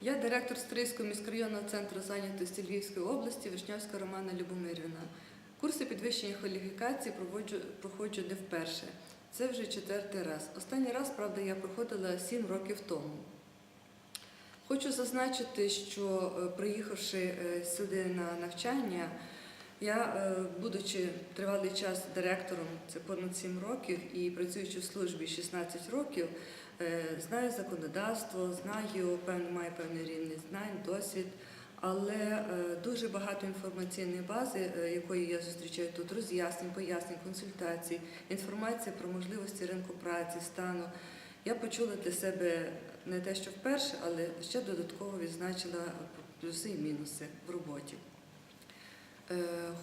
Я директор Стрийського міськрайонного центру зайнятості Львівської області Вишнявська Романа Любомирівна. Курси підвищення кваліфікації проводжу, проходжу не вперше. Це вже четвертий раз. Останній раз, правда, я проходила сім років тому. Хочу зазначити, що е, приїхавши е, сюди на навчання, я, е, будучи тривалий час директором, це понад 7 років, і працюючи в службі 16 років, е, знаю законодавство, знаю, певний, маю певний рівень знань, досвід, але е, дуже багато інформаційної бази, якої я зустрічаю тут, роз'яснень, пояснень, консультацій, інформація про можливості ринку праці, стану. Я почула для себе не те, що вперше, але ще додатково відзначила плюси і мінуси в роботі.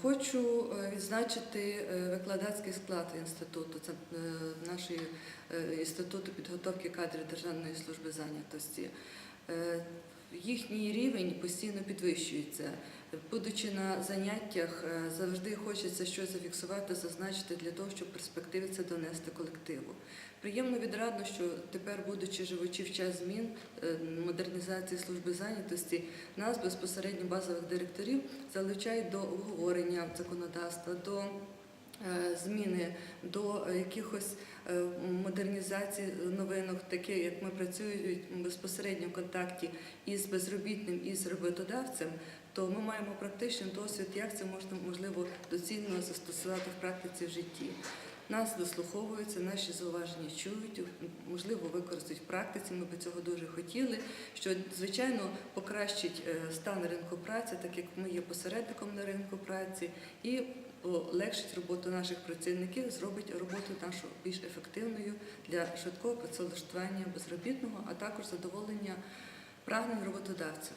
Хочу е, відзначити е, викладацький склад інституту, це е, нашої інституту підготовки кадрів Державної служби зайнятості. Їхній рівень постійно підвищується. Будучи на заняттях, е, завжди хочеться щось зафіксувати, зазначити для того, щоб в перспективі це донести колективу. Приємно відрадно, що тепер, будучи живучи в час змін е, модернізації служби зайнятості, нас безпосередньо базових директорів залучають до обговорення законодавства, до зміни, до е, якихось е, модернізації новинок, таке як ми працюємо безпосередньо в контакті із безробітним і з роботодавцем, то ми маємо практичний досвід, як це можна можливо доцільно застосувати в практиці в житті. Нас дослуховуються, наші зауваження чують, можливо, використають в практиці. Ми би цього дуже хотіли. Що звичайно покращить е, стан ринку праці, так як ми є посередником на ринку праці, і полегшить роботу наших працівників, зробить роботу нашу більш ефективною для швидкого працевлаштування безробітного, а також задоволення прагнень роботодавців.